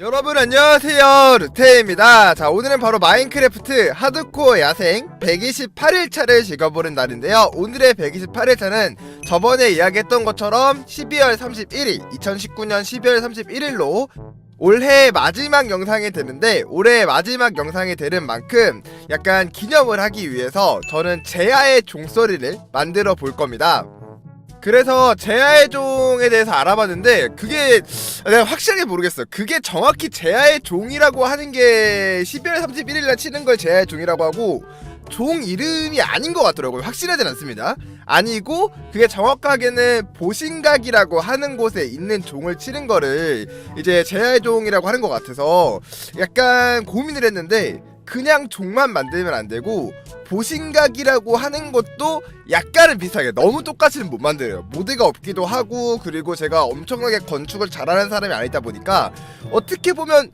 여러분 안녕하세요. 루테입니다. 자 오늘은 바로 마인크래프트 하드코어 야생 128일차를 즐겨보는 날인데요. 오늘의 128일차는 저번에 이야기했던 것처럼 12월 31일 2019년 12월 31일로 올해 마지막 영상이 되는데 올해 마지막 영상이 되는 만큼 약간 기념을 하기 위해서 저는 제아의 종소리를 만들어 볼 겁니다 그래서 제아의 종에 대해서 알아봤는데 그게 내가 확실하게 모르겠어. 그게 정확히 제아의 종이라고 하는 게 12월 31일 날 치는 걸 제아의 종이라고 하고 종 이름이 아닌 것 같더라고요. 확실하진 않습니다. 아니고 그게 정확하게는 보신각이라고 하는 곳에 있는 종을 치는 거를 이제 제아의 종이라고 하는 것 같아서 약간 고민을 했는데 그냥 종만 만들면 안 되고 보신각이라고 하는 것도 약간은 비슷하게 너무 똑같이는 못 만들어요. 모드가 없기도 하고 그리고 제가 엄청나게 건축을 잘하는 사람이 아니다 보니까 어떻게 보면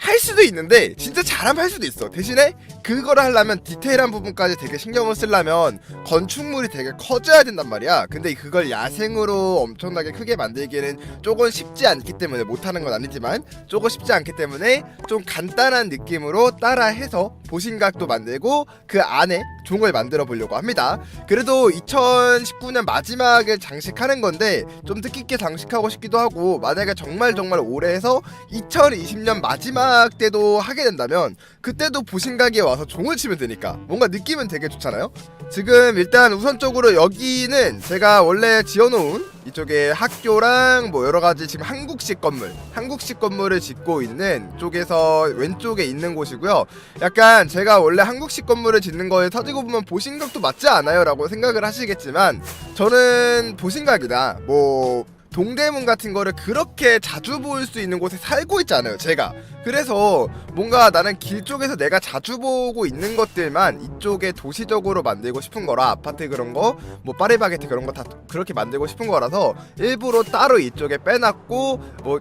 할 수도 있는데 진짜 잘하면 할 수도 있어. 대신에 그거를 하려면 디테일한 부분까지 되게 신경을 쓰려면 건축물이 되게 커져야 된단 말이야. 근데 그걸 야생으로 엄청나게 크게 만들기는 조금 쉽지 않기 때문에 못하는 건 아니지만 조금 쉽지 않기 때문에 좀 간단한 느낌으로 따라해서 보신각도 만들고 그 안에 종을 만들어 보려고 합니다. 그래도 2019년 마지막을 장식하는 건데 좀 뜻깊게 장식하고 싶기도 하고 만약에 정말 정말 오래 해서 2020년 마지막 때도 하게 된다면 그때도 보신각에 와서 종을 치면 되니까 뭔가 느낌은 되게 좋잖아요. 지금 일단 우선적으로 여기는 제가 원래 지어놓은 이쪽에 학교랑 뭐 여러 가지 지금 한국식 건물 한국식 건물을 짓고 있는 쪽에서 왼쪽에 있는 곳이고요. 약간 제가 원래 한국식 건물을 짓는 거에 터지고 보면 보신각도 맞지 않아요? 라고 생각을 하시겠지만 저는 보신각이다. 뭐 동대문 같은 거를 그렇게 자주 볼수 있는 곳에 살고 있잖아요 제가. 그래서 뭔가 나는 길 쪽에서 내가 자주 보고 있는 것들만 이쪽에 도시적으로 만들고 싶은 거라 아파트 그런 거 뭐 파리바게트 그런 거 다 그렇게 만들고 싶은 거라서 일부러 따로 이쪽에 빼놨고 뭐이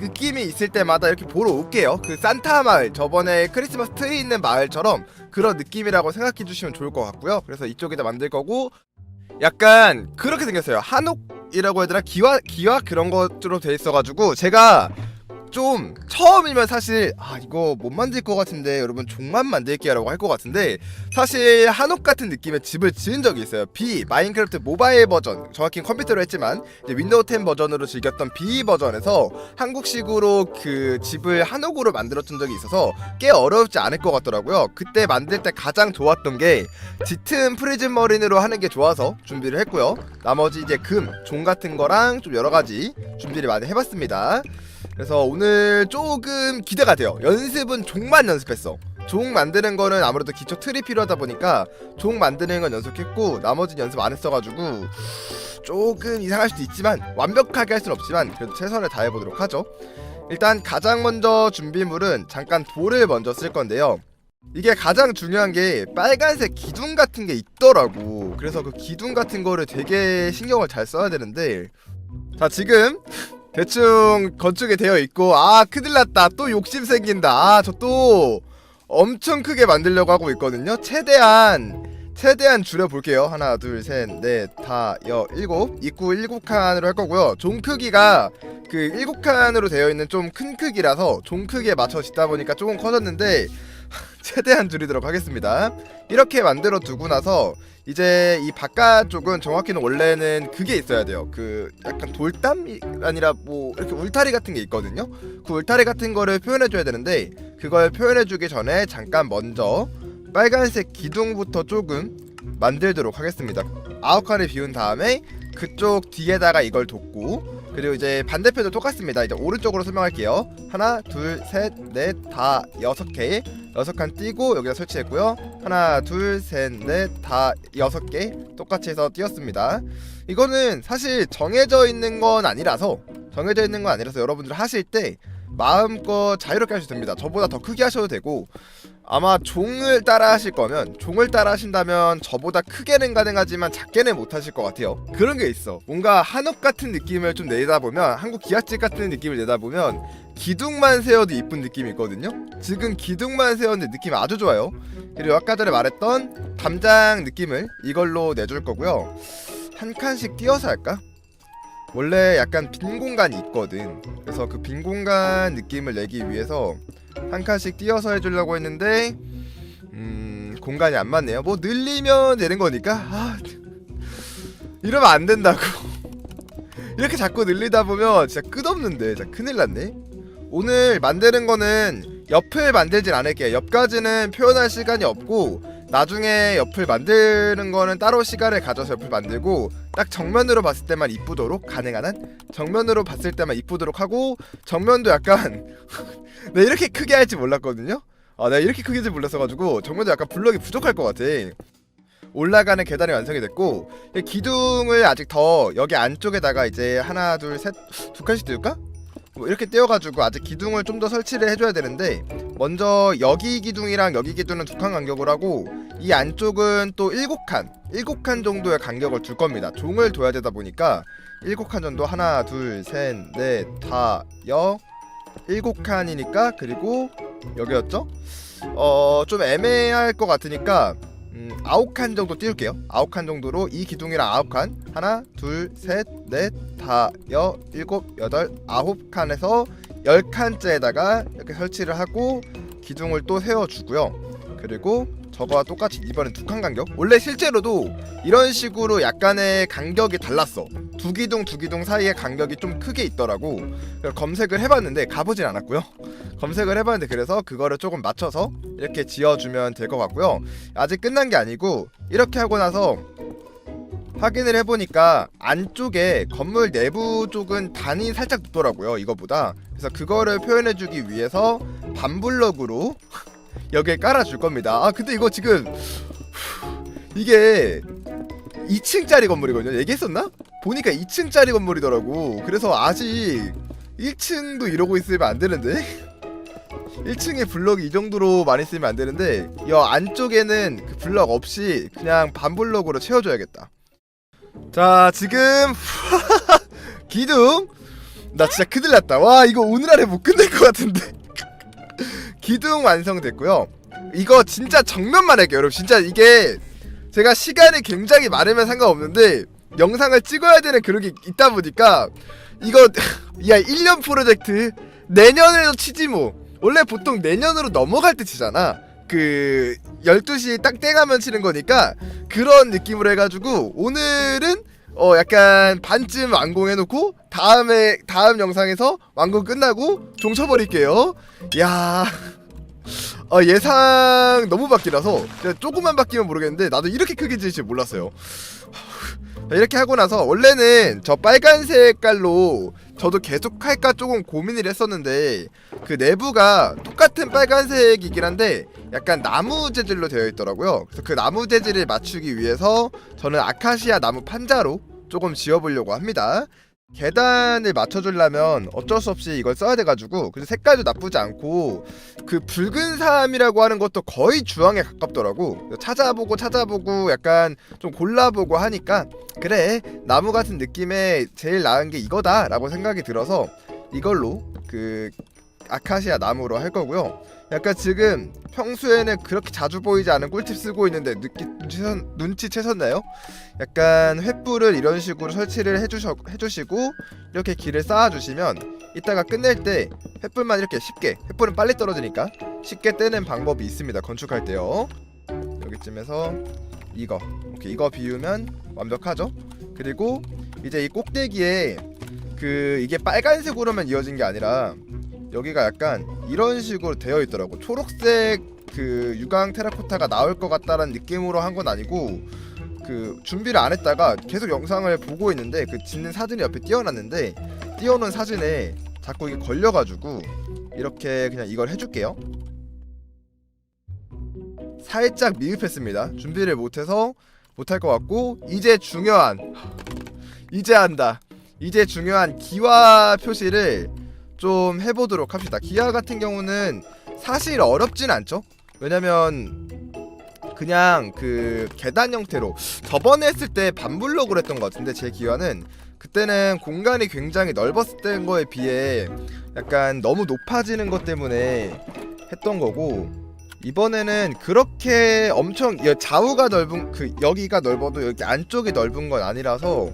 느낌이 있을 때마다 이렇게 보러 올게요. 그 산타 마을 저번에 크리스마스 트리 있는 마을처럼 그런 느낌이라고 생각해 주시면 좋을 것 같고요. 그래서 이쪽에다 만들 거고 약간 그렇게 생겼어요. 한옥 이라고 해야 되나 기와 기와 그런 것으로 돼 있어가지고 제가 좀 처음이면 사실 아 이거 못 만들 것 같은데 여러분 종만 만들게라고 할 것 같은데 사실 한옥 같은 느낌의 집을 지은 적이 있어요. B 마인크래프트 모바일 버전. 정확히 컴퓨터로 했지만 윈도우 10 버전으로 즐겼던 B 버전에서 한국식으로 그 집을 한옥으로 만들었던 적이 있어서 꽤 어렵지 않을 것 같더라고요. 그때 만들 때 가장 좋았던 게 짙은 프리즘 머린으로 하는 게 좋아서 준비를 했고요. 나머지 이제 금, 종 같은 거랑 좀 여러 가지 준비를 많이 해봤습니다 그래서 오늘 조금 기대가 돼요. 연습은 종만 연습했어. 종 만드는 거는 아무래도 기초 틀이 필요하다 보니까 종 만드는 건 연습했고 나머지는 연습 안 했어가지고 조금 이상할 수도 있지만 완벽하게 할 수는 없지만 그래도 최선을 다해보도록 하죠. 일단 가장 먼저 준비물은 잠깐 돌을 먼저 쓸 건데요. 이게 가장 중요한 게 빨간색 기둥 같은 게 있더라고. 그래서 그 기둥 같은 거를 되게 신경을 잘 써야 되는데 자 지금 대충 건축이 되어 있고 아 큰일 났다. 또 욕심 생긴다. 아 저 또 엄청 크게 만들려고 하고 있거든요. 최대한 최대한 줄여볼게요. 하나 둘 셋 넷 다 여 일곱. 입구 일곱 칸으로 할 거고요. 종 크기가 그 일곱 칸으로 되어 있는 좀 큰 크기라서 종 크기에 맞춰 짓다 보니까 조금 커졌는데 최대한 줄이도록 하겠습니다. 이렇게 만들어 두고 나서 이제 이 바깥쪽은 정확히는 원래는 그게 있어야 돼요. 그 약간 돌담이 아니라 뭐 이렇게 울타리 같은 게 있거든요. 그 울타리 같은 거를 표현해 줘야 되는데 그걸 표현해 주기 전에 잠깐 먼저 빨간색 기둥부터 조금 만들도록 하겠습니다. 아홉 칸을 비운 다음에 그쪽 뒤에다가 이걸 뒀고 그리고 이제 반대편도 똑같습니다. 이제 오른쪽으로 설명할게요. 하나, 둘, 셋, 넷, 다 여섯 개 여섯 칸 띄고 여기다 설치했고요. 하나, 둘, 셋, 넷, 다 여섯 개 똑같이 해서 띄었습니다. 이거는 사실 정해져 있는 건 아니라서 정해져 있는 건 아니라서 여러분들 하실 때 마음껏 자유롭게 하셔도 됩니다. 저보다 더 크게 하셔도 되고 아마 종을 따라 하실 거면 종을 따라 하신다면 저보다 크게는 가능하지만 작게는 못 하실 것 같아요. 그런 게 있어. 뭔가 한옥 같은 느낌을 좀 내다 보면 한국 기와집 같은 느낌을 내다 보면 기둥만 세워도 이쁜 느낌이 있거든요. 지금 기둥만 세웠는데 느낌이 아주 좋아요. 그리고 아까 전에 말했던 담장 느낌을 이걸로 내줄 거고요. 한 칸씩 띄어서 할까? 원래 약간 빈 공간이 있거든. 그래서 그 빈 공간 느낌을 내기 위해서 한 칸씩 띄어서 해주려고 했는데 음 공간이 안 맞네요. 뭐 늘리면 되는 거니까 아 이러면 안 된다고. 이렇게 자꾸 늘리다 보면 진짜 끝없는데 진짜 큰일 났네. 오늘 만드는 거는 옆을 만들진 않을게요. 옆까지는 표현할 시간이 없고 나중에 옆을 만드는 거는 따로 시간을 가져서 옆을 만들고 딱 정면으로 봤을 때만 이쁘도록 가능한 한 정면으로 봤을 때만 이쁘도록 하고 정면도 약간 내가 이렇게 크게 할지 몰랐거든요. 아 내가 이렇게 크게 할지 몰랐어가지고 정면도 약간 블럭이 부족할 것 같아. 올라가는 계단이 완성이 됐고 이 기둥을 아직 더 여기 안쪽에다가 이제 하나 둘 셋 두 칸씩 띄울까? 뭐 이렇게 띄워가지고 아직 기둥을 좀 더 설치를 해줘야 되는데 먼저 여기 기둥이랑 여기 기둥은 두 칸 간격으로 하고 이 안쪽은 또 일곱 칸 일곱 칸 정도의 간격을 둘 겁니다. 종을 둬야 되다 보니까 일곱 칸 정도. 하나 둘 셋 넷 다 여. 일곱 칸이니까 그리고 여기였죠? 어 좀 애매할 것 같으니까 음, 아홉 칸 정도 띄울게요. 아홉 칸 정도로 이 기둥이랑 아홉 칸 하나, 둘, 셋, 넷, 다, 여, 일곱, 여덟, 아홉 칸에서 열 칸째에다가 이렇게 설치를 하고 기둥을 또 세워주고요. 그리고 저거와 똑같이 이번엔 두 칸 간격. 원래 실제로도 이런 식으로 약간의 간격이 달랐어. 두 기둥 두 기둥 사이에 간격이 좀 크게 있더라고. 검색을 해봤는데 가보진 않았고요. 검색을 해봤는데 그래서 그거를 조금 맞춰서 이렇게 지어주면 될 것 같고요. 아직 끝난 게 아니고 이렇게 하고 나서 확인을 해보니까 안쪽에 건물 내부 쪽은 단이 살짝 높더라고요 이거보다 그래서 그거를 표현해주기 위해서 반블럭으로 여기에 깔아줄 겁니다 아 근데 이거 지금 이게 2층짜리 건물이거든요 얘기했었나? 보니까 2층짜리 건물이더라고 그래서 아직 1층도 이러고 있으면 안 되는데 1층에 블럭이 이 정도로 많이 쓰면 안 되는데 이 안쪽에는 그 블럭 없이 그냥 반 블럭으로 채워줘야겠다. 자 지금 기둥 나 진짜 큰일 났다. 와 이거 오늘 안에 못 끝낼 것 같은데 기둥 완성됐고요. 이거 진짜 정면만 할게요, 여러분. 진짜 이게 제가 시간이 굉장히 많으면 상관없는데 영상을 찍어야 되는 그런 게 있다 보니까 이거 야 1년 프로젝트 내년에도 치지 뭐. 원래 보통 내년으로 넘어갈 때 치잖아. 그 12시 딱 땡하면 치는 거니까 그런 느낌으로 해가지고 오늘은 어 약간 반쯤 완공해 놓고 다음에 다음 영상에서 완공 끝나고 종 쳐버릴게요. 야. 어, 예상 너무 바뀌라서 조금만 바뀌면 모르겠는데 나도 이렇게 크게 줄 몰랐어요. 자, 이렇게 하고 나서 원래는 저 빨간 색 깔로 저도 계속 할까 조금 고민을 했었는데 그 내부가 똑같은 빨간색이긴 한데 약간 나무 재질로 되어 있더라고요. 그래서 그 나무 재질을 맞추기 위해서 저는 아카시아 나무 판자로 조금 지어보려고 합니다. 계단을 맞춰주려면 어쩔 수 없이 이걸 써야 돼가지고 근데 색깔도 나쁘지 않고 그 붉은 삶이라고 하는 것도 거의 주황에 가깝더라고 그래서 찾아보고 찾아보고 약간 좀 골라보고 하니까 그래 나무 같은 느낌에 제일 나은 게 이거다 라고 생각이 들어서 이걸로 그 아카시아 나무로 할 거고요. 약간 지금 평소에는 그렇게 자주 보이지 않은 꿀팁 쓰고 있는데 느끼, 눈치채- 눈치 채셨나요? 약간 횃불을 이런 식으로 설치를 해주셔, 해주시고 이렇게 길을 쌓아주시면 이따가 끝낼 때 횃불만 이렇게 쉽게 횃불은 빨리 떨어지니까 쉽게 떼는 방법이 있습니다. 건축할 때요. 여기쯤에서 이거 오케이 이거 비우면 완벽하죠? 그리고 이제 이 꼭대기에 그 이게 빨간색으로만 이어진 게 아니라 여기가 약간 이런 식으로 되어 있더라고. 초록색 그 유광 테라코타가 나올 것 같다라는 느낌으로 한 건 아니고 그 준비를 안 했다가 계속 영상을 보고 있는데 그 짓는 사진이 옆에 띄워놨는데 띄워놓은 사진에 자꾸 이게 걸려가지고 이렇게 그냥 이걸 해줄게요. 살짝 미흡했습니다. 준비를 못해서 못할 것 같고 이제 중요한 이제 한다. 이제 중요한 기와 표시를 좀 해보도록 합시다. 기아 같은 경우는 사실 어렵진 않죠. 왜냐면 그냥 그 계단 형태로 저번에 했을 때 반블럭으로 했던 것 같은데 제 기아는 그때는 공간이 굉장히 넓었을 때인 거에 비해 약간 너무 높아지는 것 때문에 했던 거고 이번에는 그렇게 엄청 여- 좌우가 넓은 그 여기가 넓어도 여기 안쪽이 넓은 건 아니라서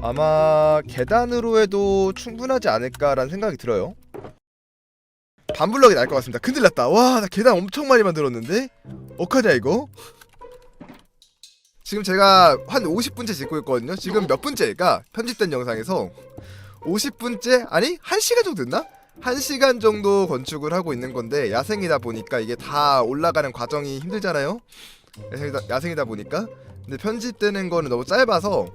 아마 계단으로 해도 충분하지 않을까라는 생각이 들어요. 반블럭이 날 것 같습니다. 큰일 났다. 와, 나 계단 엄청 많이 만들었는데? 어쩌냐 이거? 지금 제가 한 50분째 찍고 있거든요. 지금 몇 분째일까? 편집된 영상에서 50분째? 아니 1시간 정도 됐나? 1시간 정도 건축을 하고 있는 건데 야생이다 보니까 이게 다 올라가는 과정이 힘들잖아요. 야생이다, 야생이다 보니까 근데 편집되는 거는 너무 짧아서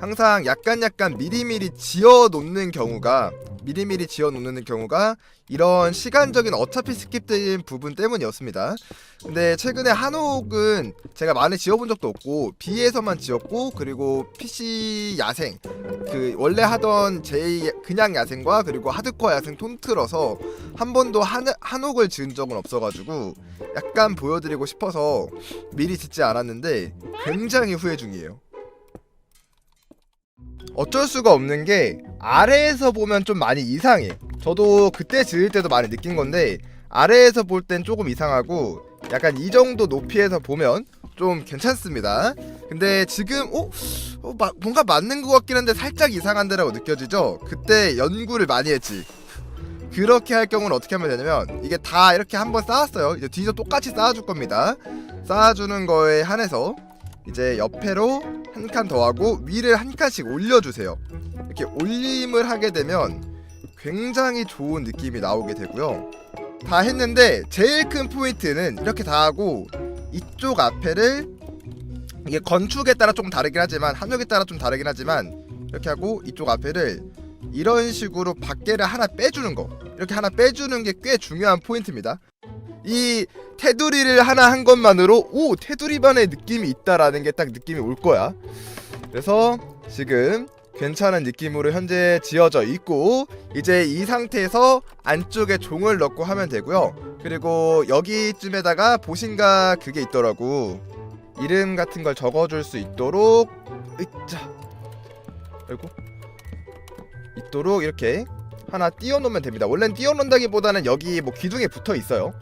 항상 약간 약간 미리미리 지어 놓는 경우가 미리미리 지어 놓는 경우가 이런 시간적인 어차피 스킵된 부분 때문이었습니다. 근데 최근에 한옥은 제가 많이 지어본 적도 없고 B에서만 지었고 그리고 PC 야생 그 원래 하던 제 그냥 야생과 그리고 하드코어 야생 통틀어서 한 번도 한, 한옥을 지은 적은 없어가지고 약간 보여드리고 싶어서 미리 짓지 않았는데 굉장히 후회 중이에요. 어쩔 수가 없는 게 아래에서 보면 좀 많이 이상해. 저도 그때 지을 때도 많이 느낀 건데 아래에서 볼 땐 조금 이상하고 약간 이 정도 높이에서 보면 좀 괜찮습니다. 근데 지금 어? 어 마, 뭔가 맞는 것 같긴 한데 살짝 이상한데라고 느껴지죠? 그때 연구를 많이 했지. 그렇게 할 경우는 어떻게 하면 되냐면 이게 다 이렇게 한번 쌓았어요. 이제 뒤에서 똑같이 쌓아줄 겁니다. 쌓아주는 거에 한해서 이제 옆에로 한 칸 더 하고 위를 한 칸씩 올려주세요. 이렇게 올림을 하게 되면 굉장히 좋은 느낌이 나오게 되고요. 다 했는데 제일 큰 포인트는 이렇게 다 하고 이쪽 앞에를 이게 건축에 따라 조금 다르긴 하지만 한옥에 따라 좀 다르긴 하지만 이렇게 하고 이쪽 앞에를 이런 식으로 밖에를 하나 빼주는 거 이렇게 하나 빼주는 게 꽤 중요한 포인트입니다. 이 테두리를 하나 한 것만으로 오 테두리만의 느낌이 있다라는 게 딱 느낌이 올 거야. 그래서 지금 괜찮은 느낌으로 현재 지어져 있고 이제 이 상태에서 안쪽에 종을 넣고 하면 되고요. 그리고 여기쯤에다가 보신가 그게 있더라고. 이름 같은 걸 적어줄 수 있도록 으짜 아이고 있도록 이렇게 하나 띄워놓으면 됩니다. 원래는 띄워놓는다기보다는 여기 뭐 기둥에 붙어 있어요.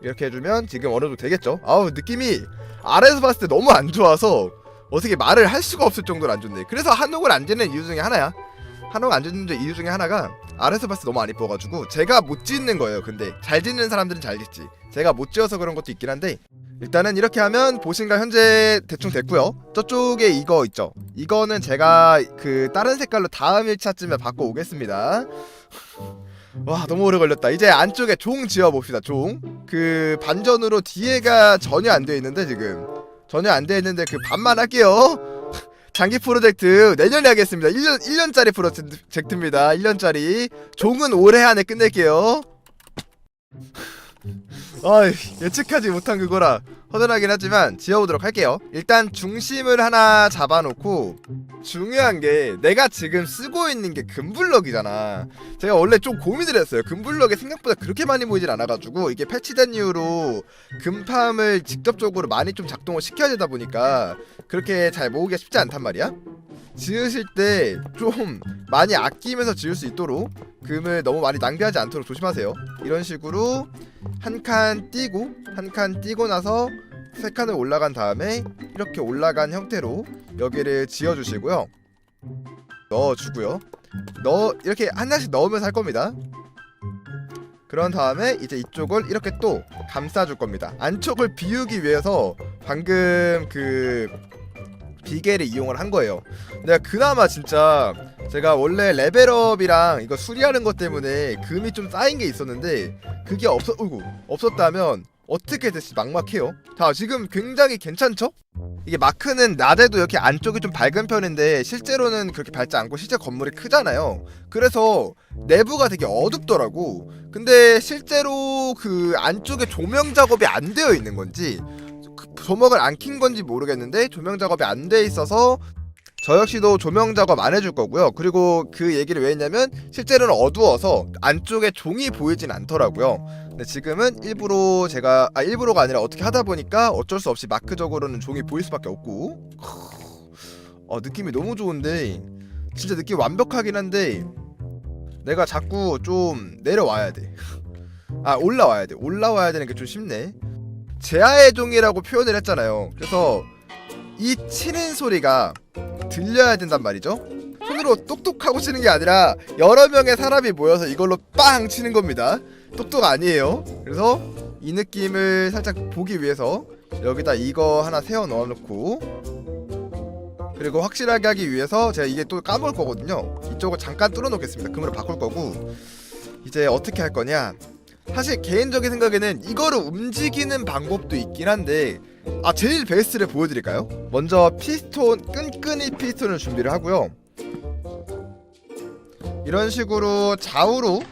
이렇게 해주면 지금 어느 정도 되겠죠? 아우 느낌이 아래에서 봤을 때 너무 안 좋아서 어떻게 말을 할 수가 없을 정도로 안 좋네. 그래서 한옥을 안 짓는 이유 중에 하나야. 한옥 안 짓는 이유 중에 하나가 아래에서 봤을 때 너무 안 이뻐가지고 제가 못 짓는 거예요. 근데 잘 짓는 사람들은 잘 짓지. 제가 못 지어서 그런 것도 있긴 한데 일단은 이렇게 하면 보신가 현재 대충 됐고요. 저쪽에 이거 있죠. 이거는 제가 그 다른 색깔로 다음 1차쯤에 바꿔 오겠습니다. 와 너무 오래 걸렸다. 이제 안쪽에 종 지어 봅시다. 종. 그 반전으로 뒤에가 전혀 안 돼 있는데 지금 전혀 안 돼 있는데 그 반만 할게요. 장기 프로젝트 내년에 하겠습니다. 1년 1년짜리 프로젝트입니다. 1년짜리. 종은 올해 안에 끝낼게요. 아 예측하지 못한 그거라 허전하긴 하지만 지어보도록 할게요. 일단 중심을 하나 잡아놓고 중요한 게 내가 지금 쓰고 있는 게 금블럭이잖아. 제가 원래 좀 고민을 했어요. 금블럭이 생각보다 그렇게 많이 보이질 않아가지고 이게 패치된 이후로 금팜을 직접적으로 많이 좀 작동을 시켜야 되다 보니까 그렇게 잘 모으기가 쉽지 않단 말이야 지으실 때 좀 많이 아끼면서 지을 수 있도록 금을 너무 많이 낭비하지 않도록 조심하세요 이런 식으로 한 칸 띄고 한 칸 띄고 나서 세 칸을 올라간 다음에 이렇게 올라간 형태로 여기를 지어 주시고요. 넣어 주고요. 넣어 이렇게 하나씩 넣으면서 할 겁니다. 그런 다음에 이제 이쪽을 이렇게 또 감싸 줄 겁니다. 안쪽을 비우기 위해서 방금 그 비계를 이용을 한 거예요. 내가 그나마 진짜 제가 원래 레벨업이랑 이거 수리하는 것 때문에 금이 좀 쌓인 게 있었는데 그게 없었, 어이구, 없었다면 어떻게 됐지 막막해요. 자 지금 굉장히 괜찮죠? 이게 마크는 낮에도 이렇게 안쪽이 좀 밝은 편인데 실제로는 그렇게 밝지 않고 실제 건물이 크잖아요. 그래서 내부가 되게 어둡더라고. 근데 실제로 그 안쪽에 조명 작업이 안 되어 있는 건지 그 조명을 안 킨 건지 모르겠는데 조명 작업이 안 돼 있어서 저 역시도 조명 작업 안 해줄 거고요. 그리고 그 얘기를 왜 했냐면 실제로는 어두워서 안쪽에 종이 보이진 않더라고요. 근데 지금은 일부러 제가 아 일부러가 아니라 어떻게 하다 보니까 어쩔 수 없이 마크적으로는 종이 보일 수밖에 없고 어 느낌이 너무 좋은데 진짜 느낌 완벽하긴 한데 내가 자꾸 좀 내려와야 돼. 아 올라와야 돼. 올라와야 되는 게 좀 쉽네. 제아의 종이라고 표현을 했잖아요. 그래서 이 치는 소리가 들려야 된단 말이죠. 손으로 똑똑하고 치는 게 아니라 여러 명의 사람이 모여서 이걸로 빵 치는 겁니다. 똑똑 아니에요. 그래서 이 느낌을 살짝 보기 위해서 여기다 이거 하나 세워 넣어 놓고 그리고 확실하게 하기 위해서 제가 이게 또 까먹을 거거든요. 이쪽을 잠깐 뚫어 놓겠습니다. 금으로 바꿀 거고 이제 어떻게 할 거냐? 사실 개인적인 생각에는 이거를 움직이는 방법도 있긴 한데 아 제일 베스트를 보여드릴까요? 먼저 피스톤 끈끈이 피스톤을 준비를 하고요. 이런 식으로 좌우로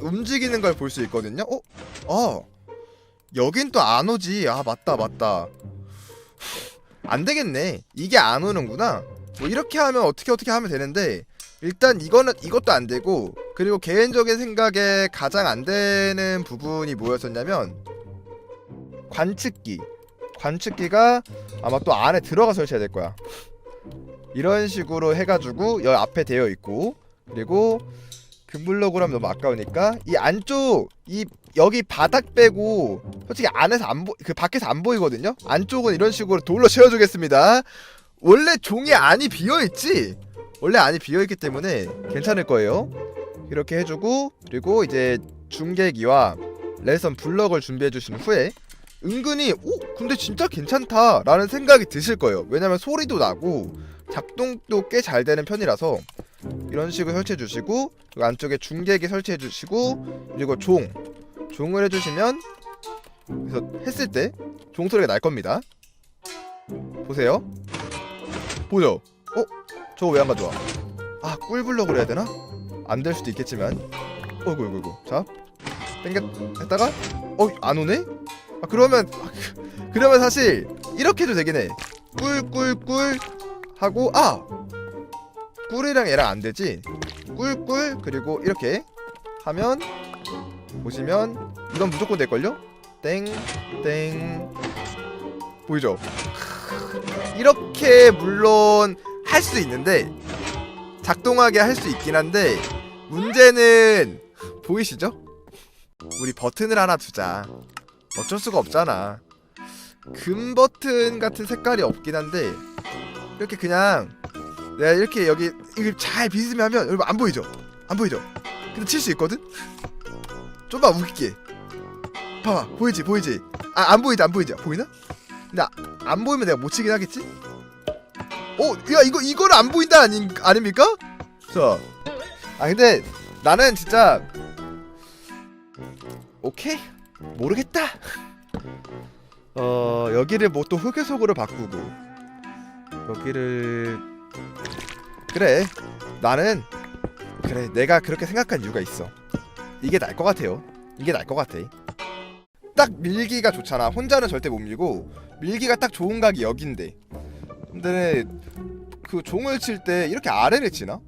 움직이는 걸 볼 수 있거든요. 어? 어. 여긴 또 안 오지. 아 맞다 맞다. 안 되겠네. 이게 안 오는구나. 뭐 이렇게 하면 어떻게 어떻게 하면 되는데 일단 이거는 이것도 안 되고 그리고 개인적인 생각에 가장 안 되는 부분이 뭐였었냐면 관측기. 관측기가 아마 또 안에 들어가 설치해야 될 거야. 이런 식으로 해가지고 여기 앞에 되어 있고 그리고 금블럭으로 하면 너무 아까우니까 이 안쪽 이 여기 바닥 빼고 솔직히 안에서 안보그 밖에서 안 보이거든요. 안쪽은 이런 식으로 돌로 채워주겠습니다. 원래 종이 안이 비어 있지. 원래 안이 비어 있기 때문에 괜찮을 거예요. 이렇게 해주고 그리고 이제 중계기와 레선 블럭을 준비해 주신 후에 은근히 오 근데 진짜 괜찮다 라는 생각이 드실 거예요. 왜냐면 소리도 나고 작동도 꽤 잘 되는 편이라서 이런 식으로 설치해 주시고 그 안쪽에 중계기 설치해 주시고 그리고 종 종을 해주시면 그래서 했을 때 종 소리가 날 겁니다. 보세요. 보죠. 어? 저거 왜 안 가져와? 아 꿀블럭으로 해야 되나? 안 될 수도 있겠지만. 어이구 어이구 어이구. 자 땡겼 했다가 어안 오네? 아 그러면 아, 그- 그러면 사실 이렇게 해도 되긴 해. 꿀꿀꿀 하고 아 꿀이랑 얘랑 안 되지. 꿀꿀 그리고 이렇게 하면 보시면 이건 무조건 될 걸요? 땡땡 보이죠? 이렇게 물론 할 수 있는데 작동하게 할 수 있긴 한데 문제는 보이시죠? 우리 버튼을 하나 두자. 어쩔 수가 없잖아. 금 버튼 같은 색깔이 없긴 한데 이렇게 그냥 내가 이렇게 여기 이걸 잘 비스듬히 하면 여러분 안 보이죠? 안 보이죠? 근데 칠 수 있거든? 좀만 웃기게. 봐봐 보이지 보이지? 아 안 보이지 안 보이지? 보이나? 근데 아, 안 보이면 내가 못 치긴 하겠지? 어, 야 이거 이거는 안 보인다 아니 아닙니까? 자, 아 근데 나는 진짜 오케이 모르겠다. 어 여기를 뭐 또 흑요석으로 바꾸고 여기를 그래 나는 그래 내가 그렇게 생각한 이유가 있어. 이게 날 것 같아요. 이게 날 것 같아. 딱 밀기가 좋잖아. 혼자는 절대 못 밀고 밀기가 딱 좋은 각이 여긴데. 근데 그 종을 칠 때 이렇게 아래를 치나?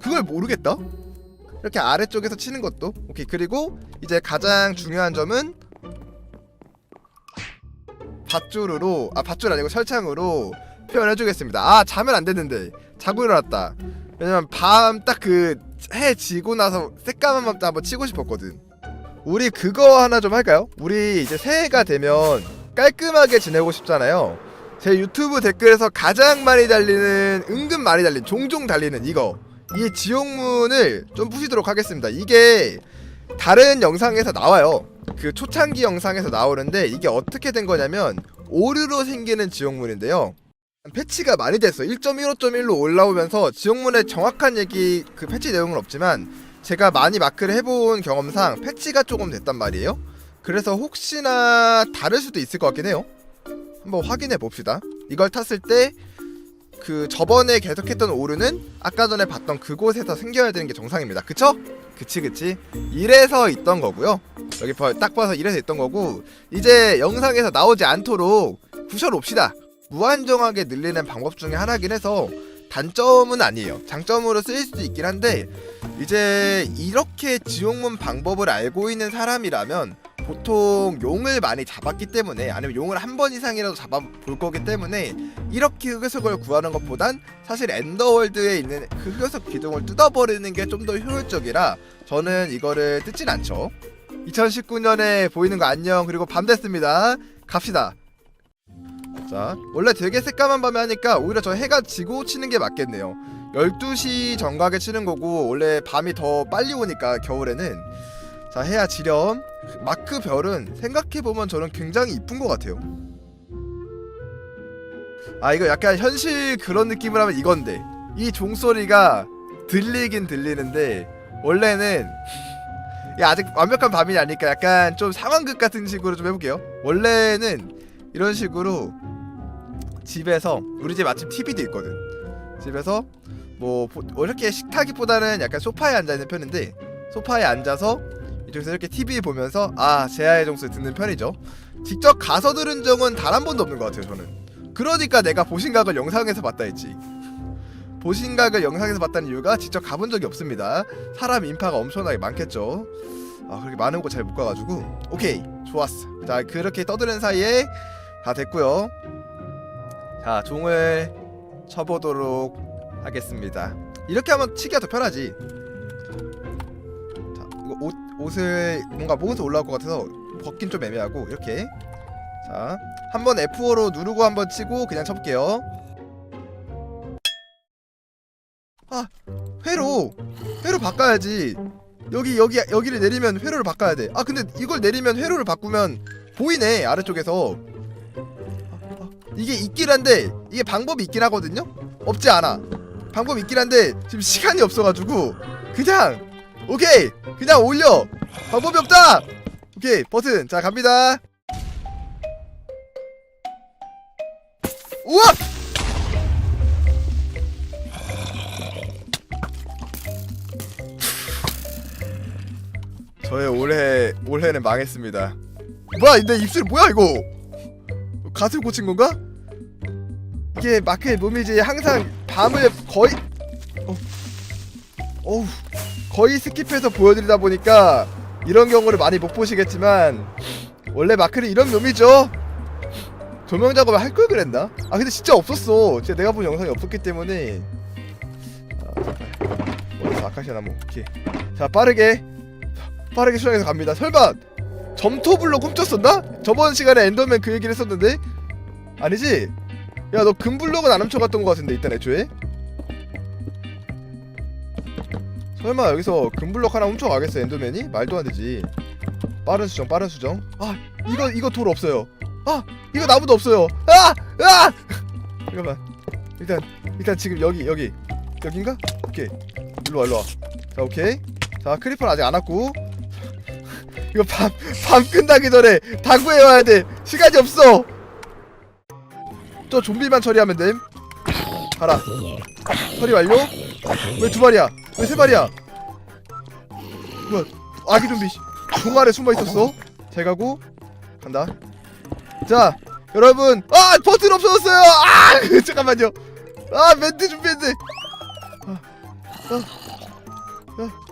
그걸 모르겠다. 이렇게 아래쪽에서 치는 것도 오케이. 그리고 이제 가장 중요한 점은 밧줄으로 아 밧줄 아니고 철창으로 표현해 주겠습니다. 아 자면 안 됐는데 자고 일어났다. 왜냐면 밤 딱 그 해 지고 나서 새까만 밤때 한번 치고 싶었거든. 우리 그거 하나 좀 할까요? 우리 이제 새해가 되면 깔끔하게 지내고 싶잖아요. 제 유튜브 댓글에서 가장 많이 달리는 은근 많이 달린 종종 달리는 이거 이 지옥문을 좀 푸시도록 하겠습니다. 이게 다른 영상에서 나와요. 그 초창기 영상에서 나오는데 이게 어떻게 된 거냐면 오류로 생기는 지옥문인데요. 패치가 많이 됐어. 1.15.1로 올라오면서 지옥문의 정확한 얘기 그 패치 내용은 없지만 제가 많이 마크를 해본 경험상 패치가 조금 됐단 말이에요. 그래서 혹시나 다를 수도 있을 것 같긴 해요. 한번 확인해 봅시다. 이걸 탔을 때 그 저번에 계속했던 오류는 아까 전에 봤던 그곳에서 생겨야 되는 게 정상입니다. 그쵸? 그치 그치. 이래서 있던 거고요. 여기 봐- 딱 봐서 이래서 있던 거고 이제 영상에서 나오지 않도록 부셔놓읍시다. 무한정하게 늘리는 방법 중에 하나긴 해서 단점은 아니에요. 장점으로 쓰일 수도 있긴 한데 이제 이렇게 지옥문 방법을 알고 있는 사람이라면 보통 용을 많이 잡았기 때문에 아니면 용을 한 번 이상이라도 잡아볼 거기 때문에 이렇게 흑요석을 구하는 것보단 사실 엔더월드에 있는 그 흑요석 기둥을 뜯어버리는 게 좀 더 효율적이라 저는 이거를 뜯진 않죠. 2019년에 보이는 거 안녕. 그리고 밤 됐습니다. 갑시다. 자 원래 되게 새까만 밤에 하니까 오히려 저 해가 지고 치는 게 맞겠네요. 12시 정각에 치는 거고 원래 밤이 더 빨리 오니까 겨울에는 자 해야 지렴. 마크 별은 생각해보면 저는 굉장히 이쁜 것 같아요. 아 이거 약간 현실 그런 느낌을 하면 이건데. 이 종소리가 들리긴 들리는데 원래는 이 아직 완벽한 밤이 아니까 약간 좀 상황극 같은 식으로 좀 해볼게요. 원래는 이런 식으로 집에서 우리 집 마침 TV도 있거든. 집에서 뭐 보- 뭐 이렇게 식탁기보다는 약간 소파에 앉아 있는 편인데 소파에 앉아서 이쪽에서 이렇게 TV 보면서 아 제아의 종소리 듣는 편이죠. 직접 가서 들은 적은 단 한 번도 없는 것 같아요 저는. 그러니까 내가 보신각을 영상에서 봤다 했지. 보신각을 영상에서 봤다는 이유가 직접 가본 적이 없습니다. 사람 인파가 엄청나게 많겠죠. 아 그렇게 많은 곳 잘 못 가가지고. 오케이 좋았어. 자 그렇게 떠드는 사이에 다 됐고요. 자 종을 쳐보도록 하겠습니다. 이렇게 하면 치기가 더 편하지 옷, 옷을 뭔가 목에서 올라올 것 같아서 벗긴 좀 애매하고 이렇게. 자 한번 F5로 누르고 한번 치고 그냥 쳐볼게요. 아 회로 회로 바꿔야지. 여기 여기 여기를 내리면 회로를 바꿔야 돼아 근데 이걸 내리면 회로를 바꾸면 보이네 아래쪽에서. 이게 있긴 한데 이게 방법이 있긴 하거든요? 없지 않아. 방법이 있긴 한데 지금 시간이 없어가지고 그냥 오케이. 그냥 올려. 방법이 없다. 오케이. 버튼. 자 갑니다. 우와! 저의 올해 올해는 망했습니다. 뭐야 내 입술 뭐야 이거? 가슴 고친 건가? 이게 마크의 몸이지 항상 밤을 거의 어, 어우 거의 스킵해서 보여드리다 보니까 이런 경우를 많이 못 보시겠지만 원래 마크는 이런 놈이죠. 조명 작업을 할 걸 그랬나? 아 근데 진짜 없었어. 진짜 내가 본 영상이 없었기 때문에 아, 잠깐. 어, 아카시아 나무 오케이. 자 빠르게 빠르게 수정해서 갑니다. 설마 점토블로 훔쳤었나? 저번 시간에 엔더맨 그 얘기를 했었는데 아니지? 야 너 금블록은 안 훔쳐갔던 것 같은데 일단 애초에 설마 여기서 금블록 하나 훔쳐가겠어 엔더맨이? 말도 안 되지. 빠른 수정 빠른 수정. 아 이거 이거 돌 없어요. 아 이거 나무도 없어요. 아! 아! 잠깐만. 일단 일단 지금 여기 여기. 여긴가? 오케이. 일로와 일로와. 자 오케이. 자 크리퍼는 아직 안 왔고. 이거 밤, 밤 끝나기 전에 다 구해와야 돼. 시간이 없어. 저 좀비만 처리하면 됨. 가라. 처리 완료 왜 두 마리야? 왜 세 마리야? 뭐야? 아기 좀비 종 아래 숨어 있었어? 잘 가고 간다. 자 여러분. 아 버튼 없어졌어요! 아 잠깐만요. 아 멘트 준비했는데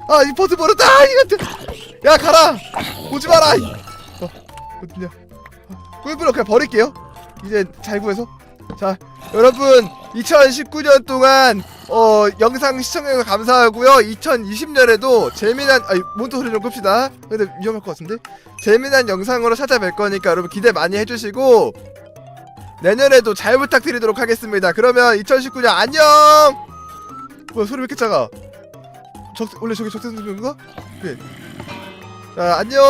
아이 버튼 버렸다! 아, 이거 야 가라! 오지 마라! 이. 어 어딨냐? 꿀블럭 그냥 버릴게요. 이제 잘 구해서 자 여러분 2019년 동안 어 영상 시청해주셔서 감사하고요. 2020년에도 재미난 아니 몬터 소리 좀 끕시다. 근데 위험할 것 같은데? 재미난 영상으로 찾아뵐 거니까 여러분 기대 많이 해주시고 내년에도 잘 부탁드리도록 하겠습니다. 그러면 2019년 안녕! 뭐야 소리 왜 이렇게 작아? 적 원래 저기 적대선 소리인가? 그래 자 안녕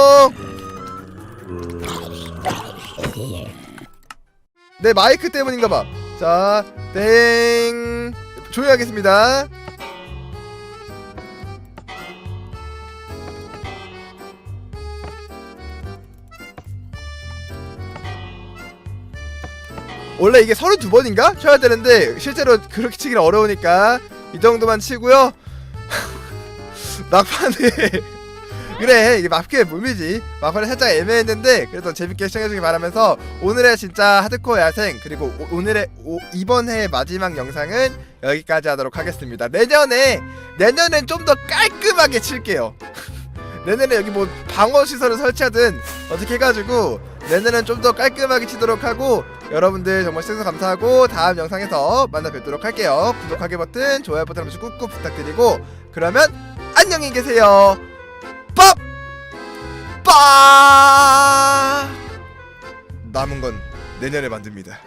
내 마이크 때문인가 봐. 자, 땡. 조용히 하겠습니다. 원래 이게 32번인가? 쳐야 되는데 실제로 그렇게 치기는 어려우니까 이 정도만 치고요. 막판에 그래 이게 마피의 몸이지. 마판이 살짝 애매했는데 그래도 재밌게 시청해주길 바라면서 오늘의 진짜 하드코어 야생 그리고 오, 늘의 이번 해의 마지막 영상은 여기까지 하도록 하겠습니다. 내년에 내년엔 좀 더 깔끔하게 칠게요. 내년에 여기 뭐 방어 시설을 설치하든 어떻게 해가지고 내년엔 좀 더 깔끔하게 치도록 하고 여러분들 정말 시청해서 감사하고 다음 영상에서 만나 뵙도록 할게요. 구독하기 버튼 좋아요 버튼 한 번 씩 꾹꾹 부탁드리고 그러면 안녕히 계세요 밥! 빠! 남은 건 내년에 만듭니다.